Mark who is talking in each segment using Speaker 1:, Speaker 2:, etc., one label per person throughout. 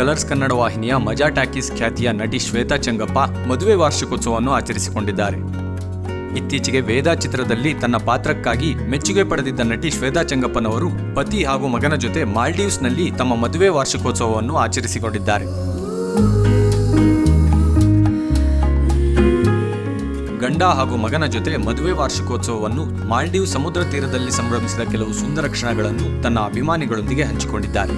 Speaker 1: Colours Kannada ವಾಹಿನಿಯ ಮಜಾ talkies ಖ್ಯಾತಿಯ ನಟಿ ಶ್ವೇತಾ ಚಂಗಪ್ಪ ಮದುವೆ ವಾರ್ಷಿಕೋತ್ಸವವನ್ನು ಆಚರಿಸಿಕೊಂಡಿದ್ದಾರೆ. ಇತ್ತೀಚೆಗೆ ವೇದಾ ಚಿತ್ರದಲ್ಲಿ ತನ್ನ ಪಾತ್ರಕ್ಕಾಗಿ ಮೆಚ್ಚುಗೆ ಪಡೆದಿದ್ದ ನಟಿ ಶ್ವೇತಾ ಚಂಗಪ್ಪನವರು ಪತಿ ಹಾಗೂ ಮಗನ ಜೊತೆ ಮಾಲ್ಡೀವ್ಸ್ನಲ್ಲಿ ತಮ್ಮ ಮದುವೆ ವಾರ್ಷಿಕೋತ್ಸವವನ್ನು ಆಚರಿಸಿಕೊಂಡಿದ್ದಾರೆ. ಗಂಡ ಹಾಗೂ ಮಗನ ಜೊತೆ ಮದುವೆ ವಾರ್ಷಿಕೋತ್ಸವವನ್ನು ಮಾಲ್ಡೀವ್ ಸಮುದ್ರ ತೀರದಲ್ಲಿ ಸಂಭ್ರಮಿಸಿದ ಕೆಲವು ಸುಂದರ ಕ್ಷಣಗಳನ್ನು ತನ್ನ ಅಭಿಮಾನಿಗಳೊಂದಿಗೆ ಹಂಚಿಕೊಂಡಿದ್ದಾರೆ.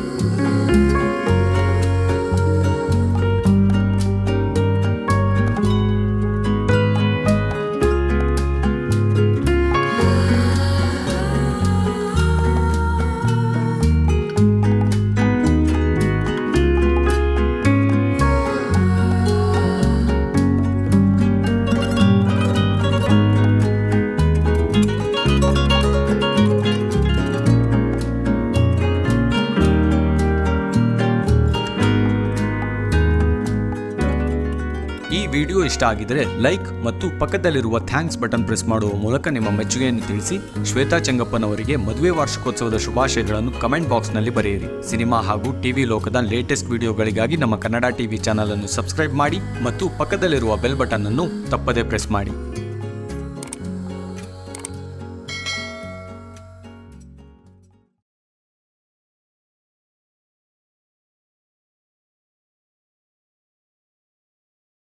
Speaker 1: ಈ ವಿಡಿಯೋ ಇಷ್ಟ ಆಗಿದ್ರೆ ಲೈಕ್ ಮತ್ತು ಪಕ್ಕದಲ್ಲಿರುವ ಥ್ಯಾಂಕ್ಸ್ ಬಟನ್ ಪ್ರೆಸ್ ಮಾಡುವ ಮೂಲಕ ನಿಮ್ಮ ಮೆಚ್ಚುಗೆಯನ್ನು ತಿಳಿಸಿ ಶ್ವೇತಾ ಚಂಗಪ್ಪನವರಿಗೆ ಮದುವೆ ವಾರ್ಷಿಕೋತ್ಸವದ ಶುಭಾಶಯಗಳನ್ನು ಕಮೆಂಟ್ ಬಾಕ್ಸ್ನಲ್ಲಿ ಬರೆಯಿರಿ. ಸಿನಿಮಾ ಹಾಗೂ ಟಿವಿ ಲೋಕದ ಲೇಟೆಸ್ಟ್ ವಿಡಿಯೋಗಳಿಗಾಗಿ ನಮ್ಮ ಕನ್ನಡ ಟಿವಿ ಚಾನಲ್ ಅನ್ನು ಸಬ್ಸ್ಕ್ರೈಬ್ ಮಾಡಿ ಮತ್ತು ಪಕ್ಕದಲ್ಲಿರುವ ಬೆಲ್ ಬಟನ್ ಅನ್ನು ತಪ್ಪದೇ ಪ್ರೆಸ್ ಮಾಡಿ.